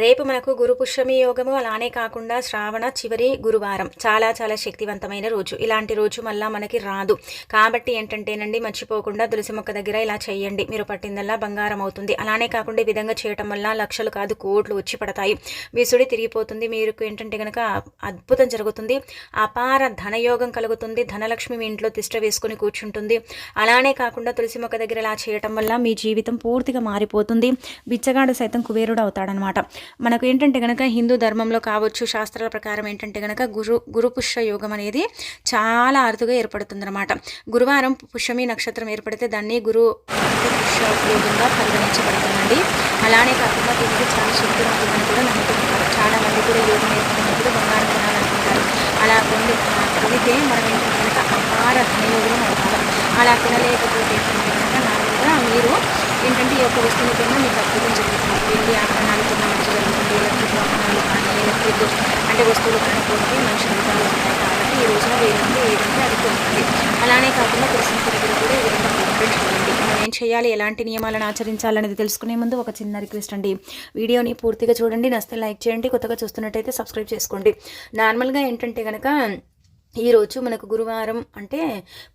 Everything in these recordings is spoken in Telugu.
రేపు మనకు గురుపుష్యమి యోగము అలానే కాకుండా శ్రావణ చివరి గురువారం. చాలా చాలా శక్తివంతమైన రోజు. ఇలాంటి రోజు మళ్ళా మనకి రాదు. కాబట్టి ఏంటంటేనండి మర్చిపోకుండా తులసి మొక్క దగ్గర ఇలా చేయండి. మీరు పట్టిందల్లా బంగారం అవుతుంది. అలానే కాకుండా ఈ విధంగా చేయటం వల్ల లక్షలు కాదు కోట్లు వచ్చి పడతాయి. విసుడి తిరిగిపోతుంది. మీరు ఏంటంటే కనుక అద్భుతం జరుగుతుంది. అపార ధనయోగం కలుగుతుంది. ధనలక్ష్మి మీ ఇంట్లో తిష్ట వేసుకుని కూర్చుంటుంది. అలానే కాకుండా తులసి మొక్క దగ్గర ఇలా చేయటం వల్ల మీ జీవితం పూర్తిగా మారిపోతుంది. బిచ్చగాడు సైతం కుబేరుడు అవుతాడనమాట. మనకు ఏంటంటే కనుక హిందూ ధర్మంలో కావచ్చు శాస్త్రాల ప్రకారం ఏంటంటే కనుక గురు గురు పుష్య యోగం అనేది చాలా అరుదుగా ఏర్పడుతుందన్నమాట. గురువారం పుష్యమి నక్షత్రం ఏర్పడితే దాన్ని గురు పుష్య యోగంగా పరిగణించబడుతుందండి. అలానే కాకుండా దీనికి చాలా శక్తి ఉంటుందని కూడా నమ్ముతుంటారు చాలా మంది కూడా యోగం నేర్చుకున్నప్పుడు బంగారం కొనాలనుకుంటారు. అలా కొన్ని కొనితే మనం ఏంటంటే కనుక అపార ధనయోగం అవుతాం. అలా కొనలేకపోతే ఏంటంటే కనుక నార్మల్గా మీరు ఏంటంటే ఈ యొక్క వస్తువుని కూడా మీకు అద్భుతం జరుగుతుంది వెళ్ళి ఆభరణాలు కొన్నా మంచి జరుగుతుంది. ఎలక్ట్రిక్ వాహనాలు కానీ ఎలక్ట్రిక్ అంటే వస్తువులు కానీ కొంటే మంచి ఫలితాలు ఉంటాయి కాబట్టి ఈ రోజున వేరంటే ఏదంటే అది కొనండి అలానే కాకుండా తులసి దగ్గర కూడా ఈ విధంగా ప్రయత్నం చేయండి. మనం ఏం చేయాలి? ఎలాంటి నియమాలను ఆచరించాలనేది తెలుసుకునే ముందు ఒక చిన్న రిక్వెస్ట్ అండి. వీడియోని పూర్తిగా చూడండి. నస్తే లైక్ చేయండి. కొత్తగా చూస్తున్నట్టయితే సబ్స్క్రైబ్ చేసుకోండి. నార్మల్గా ఏంటంటే కనుక ఈరోజు మనకు గురువారం అంటే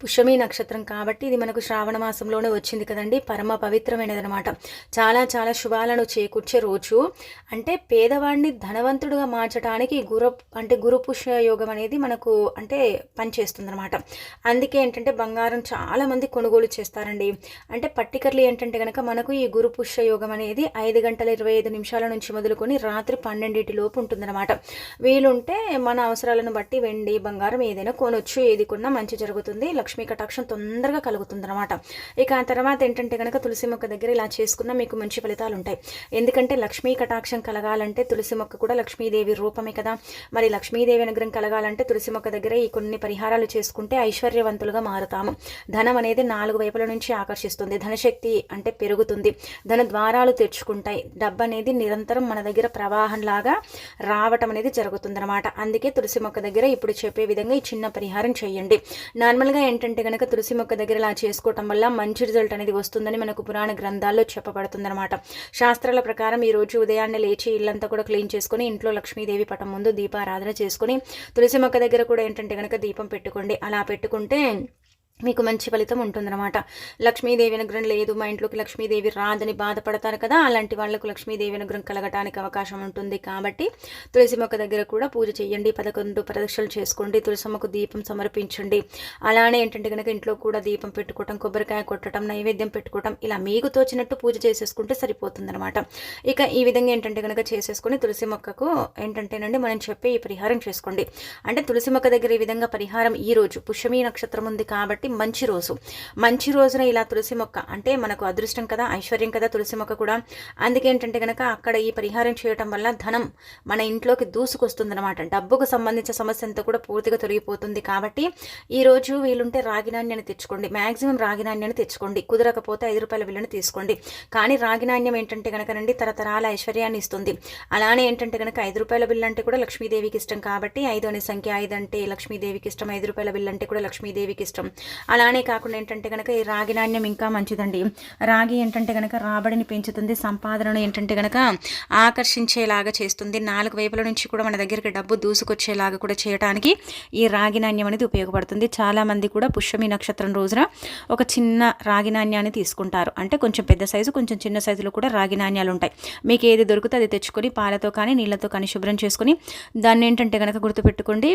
పుష్యమి నక్షత్రం కాబట్టి ఇది మనకు శ్రావణ మాసంలోనే వచ్చింది కదండి. పరమ పవిత్రమైనది అనమాట చాలా చాలా శుభాలను చేకూర్చే రోజు. అంటే పేదవాడిని ధనవంతుడుగా మార్చడానికి గురు అంటే గురు పుష్య యోగం అనేది మనకు అంటే పనిచేస్తుంది అనమాట అందుకే ఏంటంటే బంగారం చాలా మంది కొనుగోలు చేస్తారండి. అంటే పర్టికర్లీ ఏంటంటే కనుక మనకు ఈ గురు పుష్య యోగం అనేది ఐదు గంటల ఇరవై ఐదు నిమిషాల నుంచి మొదలుకొని రాత్రి పన్నెండింటి లోపు ఉంటుందన్నమాట. వీలుంటే మన అవసరాలను బట్టి వెండి బంగారం ఏదైనా కొనొచ్చు ఏది కొన్నా మంచి జరుగుతుంది. లక్ష్మీ కటాక్షం తొందరగా కలుగుతుంది అనమాట ఇక ఆ తర్వాత ఏంటంటే కనుక తులసి మొక్క దగ్గర ఇలా చేసుకున్నా మీకు మంచి ఫలితాలు ఉంటాయి. ఎందుకంటే లక్ష్మీ కటాక్షం కలగాలంటే తులసి మొక్క కూడా లక్ష్మీదేవి రూపమే కదా. మరి లక్ష్మీదేవి అనుగ్రహం కలగాలంటే తులసి మొక్క దగ్గర ఈ కొన్ని పరిహారాలు చేసుకుంటే ఐశ్వర్యవంతులుగా మారుతాము. ధనం అనేది నాలుగు వైపుల నుంచి ఆకర్షిస్తుంది. ధనశక్తి అంటే పెరుగుతుంది. ధన ద్వారాలు తెరుచుకుంటాయి డబ్బు అనేది నిరంతరం మన దగ్గర ప్రవాహంలాగా రావటం అనేది జరుగుతుందన్నమాట. అందుకే తులసి మొక్క దగ్గర ఇప్పుడు చెప్పే విధంగా చిన్న పరిహారం చేయండి. నార్మల్గా ఏంటంటే కనుక తులసి మొక్క దగ్గర ఇలా చేసుకోవటం వల్ల మంచి రిజల్ట్ అనేది వస్తుందని మనకు పురాణ గ్రంథాల్లో చెప్పబడుతుందన్నమాట. శాస్త్రాల ప్రకారం ఈరోజు ఉదయాన్నే లేచి ఇల్లంతా కూడా క్లీన్ చేసుకుని ఇంట్లో లక్ష్మీదేవి పటం ముందు దీపారాధన చేసుకుని తులసి మొక్క దగ్గర కూడా ఏంటంటే కనుక దీపం పెట్టుకోండి. అలా పెట్టుకుంటే మీకు మంచి ఫలితం ఉంటుందన్నమాట. లక్ష్మీదేవి అనుగ్రహం లేదు మా ఇంట్లోకి లక్ష్మీదేవి రాదని బాధపడతారు కదా అలాంటి వాళ్ళకు లక్ష్మీదేవి అనుగ్రహం కలగటానికి అవకాశం ఉంటుంది కాబట్టి తులసి మొక్క దగ్గర కూడా పూజ చేయండి పదకొండు ప్రదక్షిణలు చేసుకోండి తులసమ్మకు దీపం సమర్పించండి. అలానే ఏంటంటే కనుక ఇంట్లో కూడా దీపం పెట్టుకోవటం కొబ్బరికాయ కొట్టడం నైవేద్యం పెట్టుకోవటం ఇలా మీకు తోచినట్టు పూజ చేసేసుకుంటే సరిపోతుందన్నమాట. ఇక ఈ విధంగా ఏంటంటే కనుక చేసేసుకుని తులసి మొక్కకు ఏంటంటేనండి మనం చెప్పే ఈ పరిహారం చేసుకోండి. అంటే తులసి మొక్క దగ్గర ఈ విధంగా పరిహారం ఈ రోజు పుష్యమీ నక్షత్రం ఉంది కాబట్టి మంచి రోజు. మంచి రోజున ఇలా తులసి మొక్క అంటే మనకు అదృష్టం కదా ఐశ్వర్యం కదా తులసి మొక్క కూడా. అందుకేంటంటే కనుక అక్కడ ఈ పరిహారం చేయటం వల్ల ధనం మన ఇంట్లోకి దూసుకొస్తుందన్నమాట. డబ్బుకు సంబంధించిన సమస్య అంతా కూడా పూర్తిగా తొలగిపోతుంది కాబట్టి ఈ రోజు వీలుంటే రాగి నాణ్యాన్ని తెచ్చుకోండి. మ్యాక్సిమం రాగి నాణ్యాన్ని తెచ్చుకోండి. కుదరకపోతే ఐదు రూపాయల బిల్లుని తీసుకోండి. కానీ రాగి నాణ్యం ఏంటంటే కనుకనండి తరతరాల ఐశ్వర్యాన్ని ఇస్తుంది. అలానే ఏంటంటే కనుక ఐదు రూపాయల బిల్లు అంటే కూడా లక్ష్మీదేవికి ఇష్టం కాబట్టి ఐదు అనే సంఖ్య ఐదు అంటే లక్ష్మీదేవికి ఇష్టం ఐదు రూపాయల బిల్లు అంటే కూడా లక్ష్మీదేవికి ఇష్టం. అలానే కాకుండా ఏంటంటే కనుక ఈ రాగి నాణ్యం ఇంకా మంచిదండి. రాగి ఏంటంటే కనుక రాబడిని పెంచుతుంది సంపాదనను ఏంటంటే కనుక ఆకర్షించేలాగా చేస్తుంది. నాలుగు వైపుల నుంచి కూడా మన దగ్గరికి డబ్బు దూసుకొచ్చేలాగా కూడా చేయడానికి ఈ రాగి నాణ్యం అనేది ఉపయోగపడుతుంది. చాలామంది కూడా పుష్యమి నక్షత్రం రోజున ఒక చిన్న రాగి నాణ్యాన్ని తీసుకుంటారు. అంటే కొంచెం పెద్ద సైజు కొంచెం చిన్న సైజులో కూడా రాగి నాణ్యాలు ఉంటాయి. మీకు ఏది దొరికితే అది తెచ్చుకొని పాలతో కానీ నీళ్ళతో కానీ శుభ్రం చేసుకొని దాన్ని ఏంటంటే కనుక గుర్తుపెట్టుకోండి.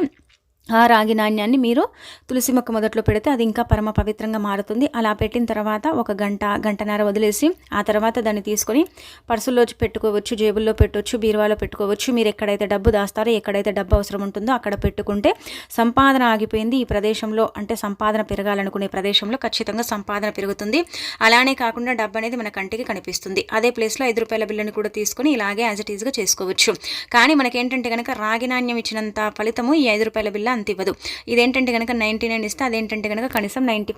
ఆ రాగి నాణ్యాన్ని మీరు తులసి మొక్క మొదట్లో పెడితే అది ఇంకా పరమ పవిత్రంగా మారుతుంది. అలా పెట్టిన తర్వాత ఒక గంట గంటన్నర వదిలేసి ఆ తర్వాత దాన్ని తీసుకొని పర్సుల్లో పెట్టుకోవచ్చు జేబుల్లో పెట్టవచ్చు బీరువాలో పెట్టుకోవచ్చు. మీరు ఎక్కడైతే డబ్బు దాస్తారో ఎక్కడైతే డబ్బు అవసరం ఉంటుందో అక్కడ పెట్టుకుంటే సంపాదన ఆగిపోయింది. ఈ ప్రదేశంలో అంటే సంపాదన పెరగాలనుకునే ప్రదేశంలో ఖచ్చితంగా సంపాదన పెరుగుతుంది. అలానే కాకుండా డబ్బు అనేది మన కంటికి కనిపిస్తుంది. అదే ప్లేస్లో ఐదు రూపాయల బిల్లుని కూడా తీసుకొని ఇలాగే యాజ్ ఇట్ ఈజ్గా చేసుకోవచ్చు. కానీ మనకేంటంటే కనుక రాగి నాణ్యం ఇచ్చినంత ఫలితము ఈ ఐదు రూపాయల బిల్ల అంత ఇవ్వదు. ఇదేంటంటే కనుక నైంటీ నైన్ ఇస్తే అదేంటంటే కనుక కనీసం నైంటీ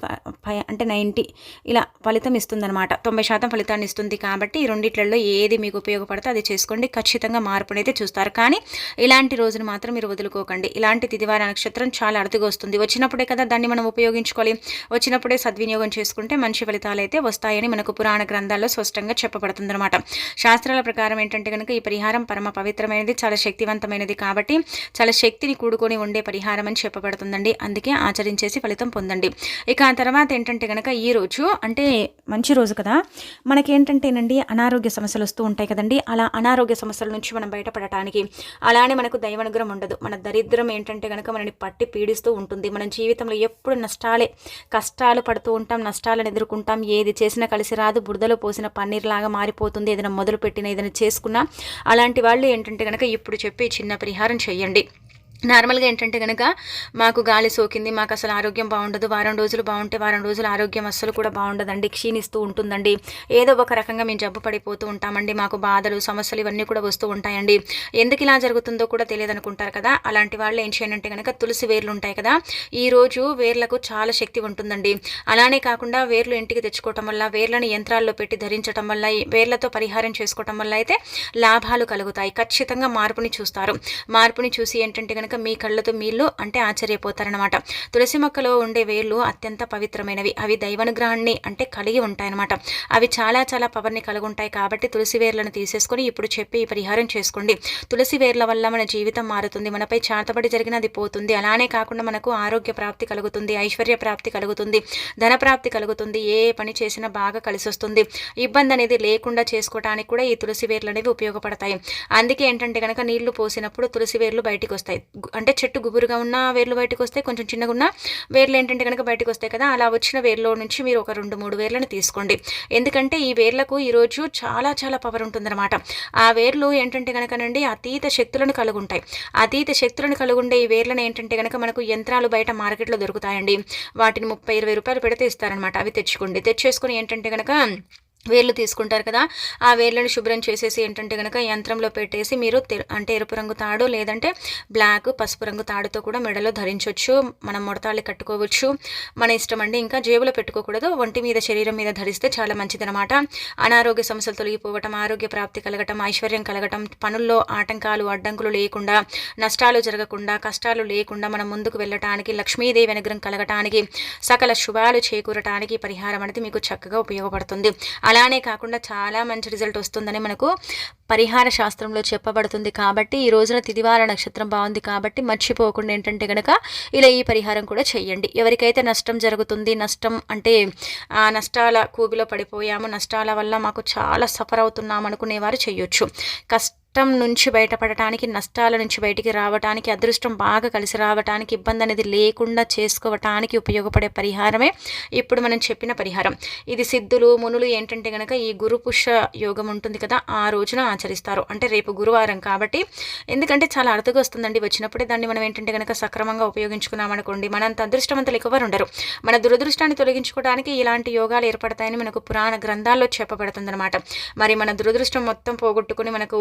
ఫైవ్ అంటే నైంటీ ఇలా ఫలితం ఇస్తుందన్నమాట. తొంభై శాతం ఫలితాన్ని ఇస్తుంది కాబట్టి ఈ రెండిట్లలో ఏది మీకు ఉపయోగపడితే అది చేసుకోండి. ఖచ్చితంగా మార్పునైతే చూస్తారు. కానీ ఇలాంటి రోజును మాత్రం మీరు వదులుకోకండి. ఇలాంటి తిదివార నక్షత్రం చాలా అరుదుగా వస్తుంది. వచ్చినప్పుడే కదా దాన్ని మనం ఉపయోగించుకోవాలి. వచ్చినప్పుడే సద్వినియోగం చేసుకుంటే మంచి ఫలితాలు అయితే వస్తాయని మనకు పురాణ గ్రంథాల్లో స్పష్టంగా చెప్పబడుతుందన్నమాట. శాస్త్రాల ప్రకారం ఏంటంటే కనుక ఈ పరిహారం పరమ పవిత్రమైనది చాలా శక్తివంతమైనది కాబట్టి చాలా శక్తిని కూడుకొని ఉండే పరిహారం అని చెప్పబడుతుందండి. అందుకే ఆచరించేసి ఫలితం పొందండి. ఇక ఆ తర్వాత ఏంటంటే కనుక ఈ రోజు అంటే మంచి రోజు కదా. మనకేంటంటేనండి అనారోగ్య సమస్యలు వస్తూ ఉంటాయి కదండి. అలా అనారోగ్య సమస్యల నుంచి మనం బయటపడటానికి అలానే మనకు దైవనుగ్రహం ఉండదు. మన దరిద్రం ఏంటంటే కనుక మనని పట్టి పీడిస్తూ ఉంటుంది. మన జీవితంలో ఎప్పుడు నష్టాలే కష్టాలు పడుతూ ఉంటాం నష్టాలను ఎదుర్కొంటాం. ఏది చేసినా కలిసి రాదు. బురదలో పోసిన పన్నీర్లాగా మారిపోతుంది. ఏదైనా మొదలుపెట్టిన ఏదైనా చేసుకున్నా అలాంటి వాళ్ళు ఏంటంటే కనుక ఇప్పుడు చెప్పి చిన్న పరిహారం చేయండి. నార్మల్గా ఏంటంటే కనుక మాకు గాలి సోకింది మాకు అసలు ఆరోగ్యం బాగుండదు వారం రోజులు బాగుంటే వారం రోజులు ఆరోగ్యం అస్సలు కూడా బాగుండదండి క్షీణిస్తూ ఉంటుందండి. ఏదో ఒక రకంగా మేము జబ్బు పడిపోతూ ఉంటామండి మాకు బాధలు సమస్యలు ఇవన్నీ కూడా వస్తూ ఉంటాయండి. ఎందుకు ఇలా జరుగుతుందో కూడా తెలియదు అనుకుంటారు కదా? అలాంటి వాళ్ళు ఏం చేయండి కనుక తులసి వేర్లు ఉంటాయి కదా? ఈరోజు వేర్లకు చాలా శక్తి ఉంటుందండి. అలానే కాకుండా వేర్లు ఇంటికి తెచ్చుకోవటం వల్ల వేర్లను యంత్రాల్లో పెట్టి ధరించడం వల్ల వేర్లతో పరిహారం చేసుకోవటం వల్ల అయితే లాభాలు కలుగుతాయి. ఖచ్చితంగా మార్పుని చూస్తారు. మార్పుని చూసి ఏంటంటే కనుక కనుక మీ కళ్ళతో మీళ్ళు అంటే ఆశ్చర్యపోతారనమాట తులసి మొక్కలో ఉండే వేర్లు అత్యంత పవిత్రమైనవి. అవి దైవానుగ్రహాన్ని అంటే కలిగి ఉంటాయన్నమాట. అవి చాలా చాలా పవర్ని కలిగి ఉంటాయి కాబట్టి తులసి వేర్లను తీసేసుకొని ఇప్పుడు చెప్పి ఈ పరిహారం చేసుకోండి. తులసి వేర్ల వల్ల మన జీవితం మారుతుంది. మనపై చాతబడి జరిగినది పోతుంది. అలానే కాకుండా మనకు ఆరోగ్య ప్రాప్తి కలుగుతుంది. ఐశ్వర్య ప్రాప్తి కలుగుతుంది. ధన ప్రాప్తి కలుగుతుంది. ఏ పని చేసినా బాగా కలిసి వస్తుంది ఇబ్బంది అనేది లేకుండా చేసుకోవడానికి కూడా ఈ తులసి వేర్లు అనేవి ఉపయోగపడతాయి. అందుకే ఏంటంటే కనుక నీళ్ళు పోసినప్పుడు తులసి వేర్లు బయటికి వస్తాయి అంటే చెట్టు గుబురుగా ఉన్న వేర్లు బయటకు వస్తాయి కొంచెం చిన్నగా ఉన్న వేర్లు ఏంటంటే కనుక బయటకు వస్తాయి కదా అలా వచ్చిన వేర్లో నుంచి మీరు ఒక రెండు మూడు వేర్లను తీసుకోండి. ఎందుకంటే ఈ వేర్లకు ఈరోజు చాలా చాలా పవర్ ఉంటుందన్నమాట. ఆ వేర్లు ఏంటంటే కనుకనండి అతీత శక్తులను కలుగుంటాయి. అతీత శక్తులను కలుగుండే ఈ వేర్లను ఏంటంటే కనుక మనకు యంత్రాలు బయట మార్కెట్లో దొరుకుతాయండి. వాటిని ముప్పై ఇరవై రూపాయలు పెడితే ఇస్తారనమాట అవి తెచ్చుకోండి. తెచ్చేసుకొని ఏంటంటే కనుక వేర్లు తీసుకుంటారు కదా ఆ వేర్లను శుభ్రం చేసేసి ఏంటంటే కనుక యంత్రంలో పెట్టేసి మీరు అంటే ఎరుపు రంగు తాడు లేదంటే బ్లాక్ పసుపు రంగు తాడుతో కూడా మెడలో ధరించవచ్చు మనం ముడతాళ్ళు కట్టుకోవచ్చు. మన ఇష్టం అండి. ఇంకా జేబులో పెట్టుకోకూడదు. ఒంటి మీద శరీరం మీద ధరిస్తే చాలా మంచిదనమాట అనారోగ్య సమస్యలు తొలగిపోవటం ఆరోగ్య ప్రాప్తి కలగటం ఐశ్వర్యం కలగటం పనుల్లో ఆటంకాలు అడ్డంకులు లేకుండా నష్టాలు జరగకుండా కష్టాలు లేకుండా మనం ముందుకు వెళ్ళటానికి లక్ష్మీదేవి అనుగ్రహం కలగటానికి సకల శుభాలు చేకూరటానికి పరిహారం అనేది మీకు చక్కగా ఉపయోగపడుతుంది. అలానే కాకుండా చాలా మంచి రిజల్ట్ వస్తుందని మనకు పరిహార శాస్త్రంలో చెప్పబడుతుంది కాబట్టి ఈ రోజున తిదివార నక్షత్రం బాగుంది కాబట్టి మర్చిపోకుండా ఏంటంటే కనుక ఇలా ఈ పరిహారం కూడా చేయండి ఎవరికైతే నష్టం జరుగుతుంది నష్టం అంటే ఆ నష్టాల కూబిలో పడిపోయాము నష్టాల వల్ల మాకు చాలా సఫర్ అవుతున్నాం అనుకునేవారు చేయొచ్చు కష్ట నష్టం నుంచి బయటపడటానికి నష్టాల నుంచి బయటికి రావటానికి అదృష్టం బాగా కలిసి రావటానికి ఇబ్బంది అనేది లేకుండా చేసుకోవటానికి ఉపయోగపడే పరిహారమే ఇప్పుడు మనం చెప్పిన పరిహారం. ఇది సిద్ధులు మునులు ఏంటంటే కనుక ఈ గురుపుష యోగం ఉంటుంది కదా ఆ రోజున ఆచరిస్తారు. అంటే రేపు గురువారం కాబట్టి ఎందుకంటే చాలా అరుదుగా వస్తుందండి వచ్చినప్పుడే. దాన్ని మనం ఏంటంటే కనుక సక్రమంగా ఉపయోగించుకున్నాం అనుకోండి మనంత అదృష్టవంతులు ఎక్కువ ఉండరు. మన దురదృష్టాన్ని తొలగించుకోవడానికి ఇలాంటి యోగాలు ఏర్పడతాయని మనకు పురాణ గ్రంథాల్లో చెప్పబడుతుందన్నమాట. మరి మన దురదృష్టం మొత్తం పోగొట్టుకుని మనకు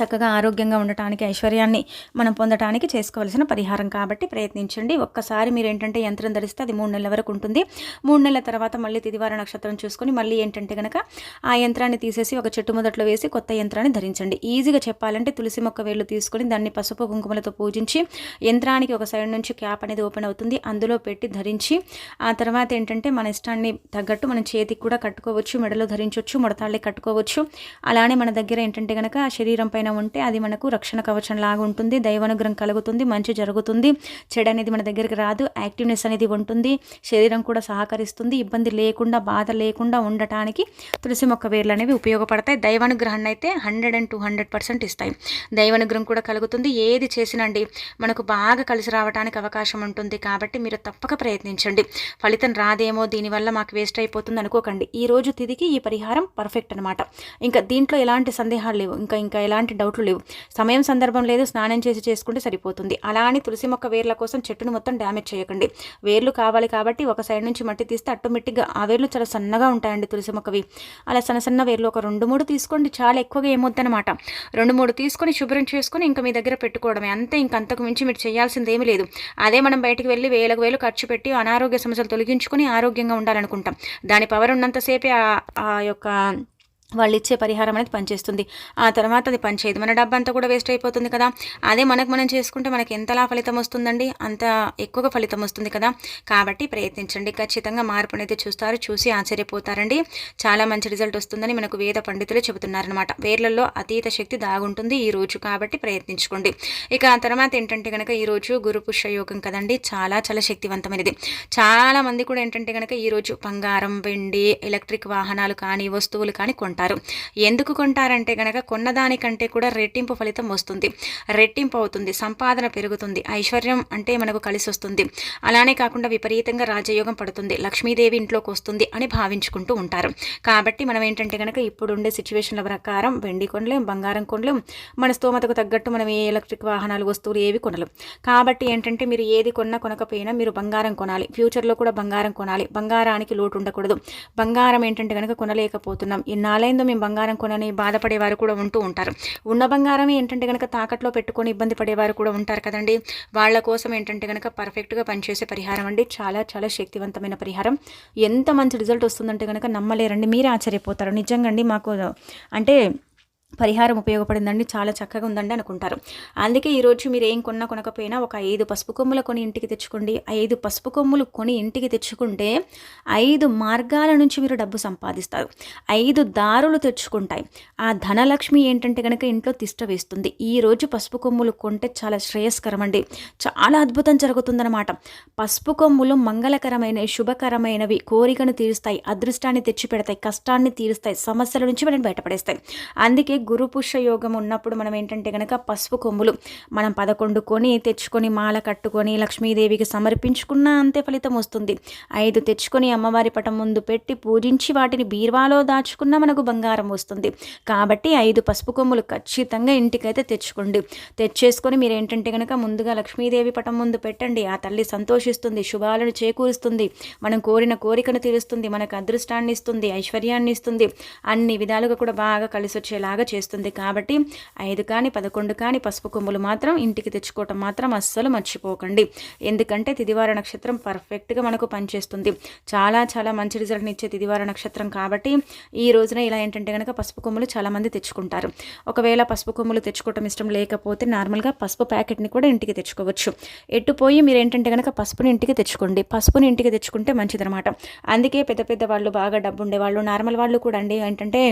చక్కగా ఆరోగ్యంగా ఉండటానికి ఐశ్వర్యాన్ని మనం పొందటానికి చేసుకోవాల్సిన పరిహారం. కాబట్టి ప్రయత్నించండి. ఒక్కసారి మీరు ఏంటంటే యంత్రం ధరిస్తే అది మూడు నెలల వరకు ఉంటుంది. మూడు నెలల తర్వాత మళ్ళీ తిదివార నక్షత్రం చూసుకొని మళ్ళీ ఏంటంటే కనుక ఆ యంత్రాన్ని తీసేసి ఒక చెట్టు మొదట్లో వేసి కొత్త యంత్రాన్ని ధరించండి. ఈజీగా చెప్పాలంటే తులసి మొక్క వేళ్ళు తీసుకొని దాన్ని పసుపు కుంకుమలతో పూజించి యంత్రానికి ఒక సైడ్ నుంచి క్యాప్ అనేది ఓపెన్ అవుతుంది. అందులో పెట్టి ధరించి ఆ తర్వాత ఏంటంటే మన ఇష్టాన్ని తగ్గట్టు మనం చేతికి కూడా కట్టుకోవచ్చు మెడలో ధరించవచ్చు ముడతాళ్ళే కట్టుకోవచ్చు. అలానే మన దగ్గర ఏంటంటే కనుక శరీరం పైన ఉంటే అది మనకు రక్షణ కవచం లాగా ఉంటుంది. దైవానుగ్రహం కలుగుతుంది. మంచి జరుగుతుంది. చెడు అనేది మన దగ్గరికి రాదు. యాక్టివ్నెస్ అనేది ఉంటుంది. శరీరం కూడా సహకరిస్తుంది. ఇబ్బంది లేకుండా బాధ లేకుండా ఉండటానికి తులసి మొక్క వేర్లు అనేవి ఉపయోగపడతాయి. దైవానుగ్రహాన్ని అయితే hundred and two hundred percent ఇస్తాయి. దైవానుగ్రహం కూడా కలుగుతుంది. ఏది చేసినండి మనకు బాగా కలిసి రావడానికి అవకాశం ఉంటుంది. కాబట్టి మీరు తప్పక ప్రయత్నించండి. ఫలితం రాదేమో దీనివల్ల మాకు వేస్ట్ అయిపోతుంది అనుకోకండి. ఈ రోజు తిదికి ఈ పరిహారం పర్ఫెక్ట్ అనమాట ఇంకా దీంట్లో ఎలాంటి సందేహాలు లేవు. ఇంకా ఇంకా ఎలాంటి డౌట్లు లేవు. సమయం సందర్భం లేదు స్నానం చేసి చేసుకుంటే సరిపోతుంది. అలా అని తులసి మొక్క వేర్ల కోసం చెట్టును మొత్తం డ్యామేజ్ చేయకండి. వేర్లు కావాలి కాబట్టి ఒక సైడ్ నుంచి మట్టి తీస్తే ఆటోమేటిక్గా ఆ వేర్లు చాలా సన్నగా ఉంటాయండి తులసి మొక్కవి. అలా సన్న సన్న వేర్లు ఒక రెండు మూడు తీసుకోండి. చాలా ఎక్కువగా ఏమొద్దనమాట రెండు మూడు తీసుకొని శుభ్రం చేసుకొని ఇంకా మీ దగ్గర పెట్టుకోవడమే. అంతే ఇంక అంతకు మించి మీరు చేయాల్సింది ఏమీ లేదు. అదే మనం బయటికి వెళ్ళి వేలకు వేలు ఖర్చు పెట్టి అనారోగ్య సమస్యలు తొలగించుకొని ఆరోగ్యంగా ఉండాలనుకుంటాం. దాని పవర్ ఉన్నంతసేపే ఆ యొక్క వాళ్ళు ఇచ్చే పరిహారం అనేది పనిచేస్తుంది. ఆ తర్వాత అది పనిచేయదు మన డబ్బు అంతా కూడా వేస్ట్ అయిపోతుంది కదా. అదే మనకు మనం చేసుకుంటే మనకి ఎంతలా ఫలితం వస్తుందండి? అంత ఎక్కువగా ఫలితం వస్తుంది కదా. కాబట్టి ప్రయత్నించండి. ఖచ్చితంగా మార్పు అనేది చూస్తారు. చూసి ఆశ్చర్యపోతారండి. చాలా మంచి రిజల్ట్ వస్తుందని మనకు వేద పండితులు చెబుతున్నారనమాట వేర్లలో అతీత శక్తి దాగుంటుంది ఈ రోజు కాబట్టి ప్రయత్నించుకోండి. ఇక ఆ తర్వాత ఏంటంటే కనుక ఈరోజు గురు పుష్య యోగం కదండి. చాలా చాలా శక్తివంతమైనది. చాలా మంది కూడా ఏంటంటే కనుక ఈరోజు బంగారం వెండి ఎలక్ట్రిక్ వాహనాలు కానీ వస్తువులు కానీ కొంటారు. కొంటారు. ఎందుకు కొంటారంటే కనుక కొన్నదానికంటే కూడా రెట్టింపు ఫలితం వస్తుంది. రెట్టింపు అవుతుంది సంపాదన పెరుగుతుంది ఐశ్వర్యం అంటే మనకు కలిసి వస్తుంది అలానే కాకుండా విపరీతంగా రాజయోగం పడుతుంది లక్ష్మీదేవి ఇంట్లోకి వస్తుంది అని భావించుకుంటూ ఉంటారు. కాబట్టి మనం ఏంటంటే కనుక ఇప్పుడు ఉండే సిచ్యువేషన్ల ప్రకారం వెండి కొనలేం బంగారం కొనలేం మన స్తోమతకు తగ్గట్టు మనం ఏ ఎలక్ట్రిక్ వాహనాలు వస్తువులు ఏవి కొనలేం. కాబట్టి ఏంటంటే మీరు ఏది కొన్నా కొనకపోయినా మీరు బంగారం కొనాలి. ఫ్యూచర్లో కూడా బంగారం కొనాలి. బంగారానికి లోటు ఉండకూడదు. బంగారం ఏంటంటే కనుక కొనలేకపోతున్నాం. ఇన్నాళ్ళే ఏమైందో మేము బంగారం కొనని బాధపడేవారు కూడా ఉంటూ ఉంటారు. ఉన్న బంగారం ఏంటంటే కనుక తాకట్లో పెట్టుకొని ఇబ్బంది పడేవారు కూడా ఉంటారు కదండి. వాళ్ళ కోసం ఏంటంటే కనుక పర్ఫెక్ట్గా పనిచేసే పరిహారం అండి. చాలా చాలా శక్తివంతమైన పరిహారం. ఎంత మంచి రిజల్ట్ వస్తుందంటే కనుక నమ్మలేరండి. మీరే ఆశ్చర్యపోతారు. నిజంగా అండి మాకు అంటే పరిహారం ఉపయోగపడిందండి చాలా చక్కగా ఉందండి అనుకుంటారు. అందుకే ఈరోజు మీరు ఏం కొన్నా కొనకపోయినా ఒక ఐదు పసుపు కొమ్ములు కొని ఇంటికి తెచ్చుకోండి. ఐదు పసుపు కొమ్ములు కొని ఇంటికి తెచ్చుకుంటే ఐదు మార్గాల నుంచి మీరు డబ్బు సంపాదిస్తారు. ఐదు దారులు తెచ్చుకుంటాయి. ఆ ధనలక్ష్మి ఏంటంటే కనుక ఇంట్లో తిష్ట వేస్తుంది. ఈరోజు పసుపు కొమ్ములు కొంటే చాలా శ్రేయస్కరం అండి చాలా అద్భుతం జరుగుతుందన్నమాట. పసుపు కొమ్ములు మంగళకరమైనవి శుభకరమైనవి కోరికను తీరుస్తాయి అదృష్టాన్ని తెచ్చిపెడతాయి కష్టాన్ని తీరుస్తాయి సమస్యల నుంచి మనం బయటపడేస్తాయి. అందుకే గురు పుష్య యోగం ఉన్నప్పుడు మనం ఏంటంటే కనుక పసుపు కొమ్ములు మనం పదకొండు కొని తెచ్చుకొని మాల కట్టుకొని లక్ష్మీదేవికి సమర్పించుకున్న అంతే ఫలితం వస్తుంది. ఐదు తెచ్చుకొని అమ్మవారి పటం ముందు పెట్టి పూజించి వాటిని బీర్వాలో దాచుకున్న మనకు బంగారం వస్తుంది. కాబట్టి ఐదు పసుపు కొమ్ములు ఖచ్చితంగా ఇంటికైతే తెచ్చుకోండి. తెచ్చేసుకొని మీరు ఏంటంటే కనుక ముందుగా లక్ష్మీదేవి పటం ముందు పెట్టండి. ఆ తల్లి సంతోషిస్తుంది శుభాలను చేకూరుస్తుంది మనం కోరిన కోరికను తీరుస్తుంది మనకు అదృష్టాన్ని ఇస్తుంది ఐశ్వర్యాన్ని ఇస్తుంది అన్ని విధాలుగా కూడా బాగా కలిసి వచ్చేలాగా చేస్తుంది కాబట్టి ఐదు కానీ పదకొండు కానీ పసుపు కొమ్ములు మాత్రం ఇంటికి తెచ్చుకోవటం మాత్రం అస్సలు మర్చిపోకండి. ఎందుకంటే తిదివార నక్షత్రం పర్ఫెక్ట్గా మనకు పనిచేస్తుంది. చాలా చాలా మంచి రిజల్ట్ని ఇచ్చే తిదివార నక్షత్రం కాబట్టి ఈ రోజున ఇలా ఏంటంటే కనుక పసుపు కొమ్ములు చాలామంది తెచ్చుకుంటారు. ఒకవేళ పసుపు కొమ్ములు తెచ్చుకోవటం ఇష్టం లేకపోతే నార్మల్గా పసుపు ప్యాకెట్ని కూడా ఇంటికి తెచ్చుకోవచ్చు. ఎట్టుపోయి మీరు ఏంటంటే కనుక పసుపుని ఇంటికి తెచ్చుకోండి. పసుపుని ఇంటికి తెచ్చుకుంటే మంచిదనమాట అందుకే పెద్ద పెద్ద వాళ్ళు బాగా డబ్బు ఉండేవాళ్ళు నార్మల్ వాళ్ళు కూడా అండి ఏంటంటే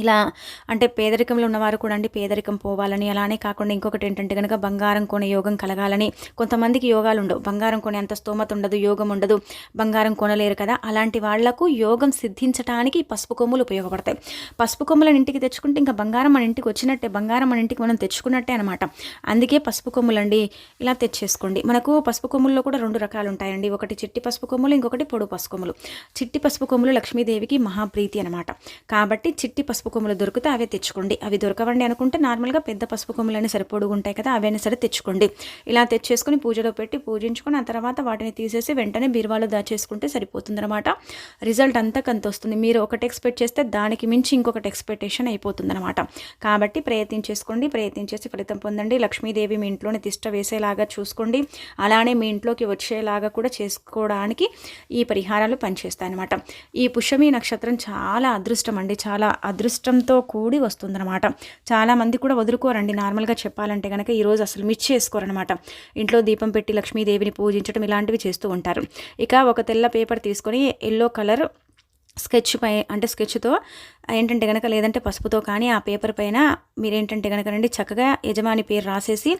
ఇలా అంటే పేదరికంలో ఉన్నవారు కూడా అండి పేదరికం పోవాలని అలానే కాకుండా ఇంకొకటి ఏంటంటే కనుక బంగారం కొనే యోగం కలగాలని కొంతమందికి యోగాలు ఉండవు. బంగారం కొనే అంత స్తోమత ఉండదు యోగం ఉండదు బంగారం కొనలేరు కదా. అలాంటి వాళ్ళకు యోగం సిద్ధించడానికి పసుపు కొమ్ములు ఉపయోగపడతాయి. పసుపు కొమ్ములను ఇంటికి తెచ్చుకుంటే ఇంకా బంగారం మన ఇంటికి వచ్చినట్టే బంగారం మన ఇంటికి మనం తెచ్చుకున్నట్టే అనమాట అందుకే పసుపు కొమ్ములండి ఇలా తెచ్చేసుకోండి. మనకు పసుపు కొమ్ముల్లో కూడా రెండు రకాలు ఉంటాయండి. ఒకటి చిట్టి పసుపు కొమ్ములు ఇంకొకటి పొడు పసుపు కొమ్ములు. చిట్టి పసుపు కొమ్ములు లక్ష్మీదేవికి మహాప్రీతి అనమాట కాబట్టి చిట్టి పసుపు పసుపు కొమ్ములు దొరికితే అవే తెచ్చుకోండి. అవి దొరకవండి అనుకుంటే నార్మల్గా పెద్ద పసుపు కొమ్ములని సరిపొడుగు ఉంటాయి కదా అవైనా సరే తెచ్చుకోండి. ఇలా తెచ్చేసుకొని పూజలో పెట్టి పూజించుకొని ఆ తర్వాత వాటిని తీసేసి వెంటనే బీరువాలో దాచేసుకుంటే సరిపోతుందన్నమాట. రిజల్ట్ అంతా కంత వస్తుంది. మీరు ఒకటి ఎక్స్పెక్ట్ చేస్తే దానికి మించి ఇంకొకటి ఎక్స్పెక్టేషన్ అయిపోతుందన్నమాట. కాబట్టి ప్రయత్నం చేసుకోండి ప్రయత్నం చేసి ఫలితం పొందండి. లక్ష్మీదేవి మీ ఇంట్లోనే తిష్ట వేసేలాగా చూసుకోండి. అలానే మీ ఇంట్లోకి వచ్చేలాగా కూడా చేసుకోవడానికి ఈ పరిహారాలు పనిచేస్తాయి అనమాట ఈ పుష్యమి నక్షత్రం చాలా అదృష్టం అండి. చాలా అదృష్టం ఇష్టంతో కూడి వస్తుందన్నమాట. చాలామంది కూడా వదులుకోరండి. నార్మల్గా చెప్పాలంటే కనుక ఈరోజు అసలు మిస్ చేసుకోరనమాట ఇంట్లో దీపం పెట్టి లక్ష్మీదేవిని పూజించడం ఇలాంటివి చేస్తూ ఉంటారు. ఇక ఒక తెల్ల పేపర్ తీసుకొని ఎల్లో కలర్ స్కెచ్ పై అంటే స్కెచ్తో ఏంటంటే కనుక లేదంటే పసుపుతో కానీ ఆ పేపర్ పైన మీరేంటంటే కనుక రండి చక్కగా యజమాని పేరు రాసేసి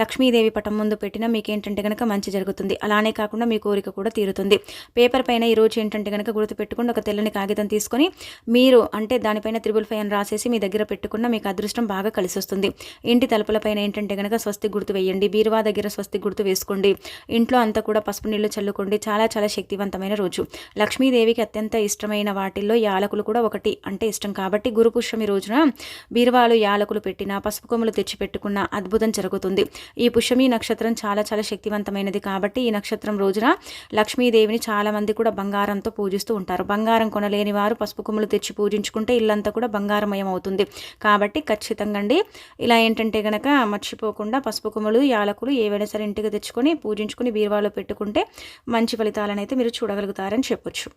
లక్ష్మీదేవి పటం ముందు పెట్టినా మీకు ఏంటంటే కనుక మంచి జరుగుతుంది. అలానే కాకుండా మీ కోరిక కూడా తీరుతుంది. పేపర్ పైన ఈరోజు ఏంటంటే కనుక గుర్తు పెట్టుకుని ఒక తెల్లని కాగితం తీసుకొని మీరు అంటే దానిపైన త్రిబుల్ ఫైవ్ అని రాసేసి మీ దగ్గర పెట్టుకున్న మీకు అదృష్టం బాగా కలిసి వస్తుంది ఇంటి తలుపుల పైన ఏంటంటే కనుక స్వస్తి గుర్తు వేయండి బీరువా దగ్గర స్వస్తి గుర్తు వేసుకోండి ఇంట్లో అంతా కూడా పసుపు నీళ్ళు చల్లుకోండి. చాలా చాలా శక్తివంతమైన రోజు. లక్ష్మీదేవికి అత్యంత ఇష్టమైన ఇష్టమైన వాటిల్లో యాలకులు కూడా ఒకటి అంటే ఇష్టం. కాబట్టి గురు పుష్యమి రోజున బీరువాలు యాలకులు పెట్టిన పసుపు కొమ్ములు తెచ్చి పెట్టుకున్న అద్భుతం జరుగుతుంది. ఈ పుష్యమి నక్షత్రం చాలా చాలా శక్తివంతమైనది కాబట్టి ఈ నక్షత్రం రోజున లక్ష్మీదేవిని చాలామంది కూడా బంగారంతో పూజిస్తూ ఉంటారు. బంగారం కొనలేని వారు పసుపు కొమ్ములు తెచ్చి పూజించుకుంటే ఇల్లంతా కూడా బంగారమయం అవుతుంది. కాబట్టి ఖచ్చితంగా అండి ఇలా ఏంటంటే గనక మర్చిపోకుండా పసుపు కొమ్ములు యాలకులు ఏవైనా సరే ఇంటికి తెచ్చుకొని పూజించుకుని బీరువాలో పెట్టుకుంటే మంచి ఫలితాలను అయితే మీరు చూడగలుగుతారని చెప్పొచ్చు.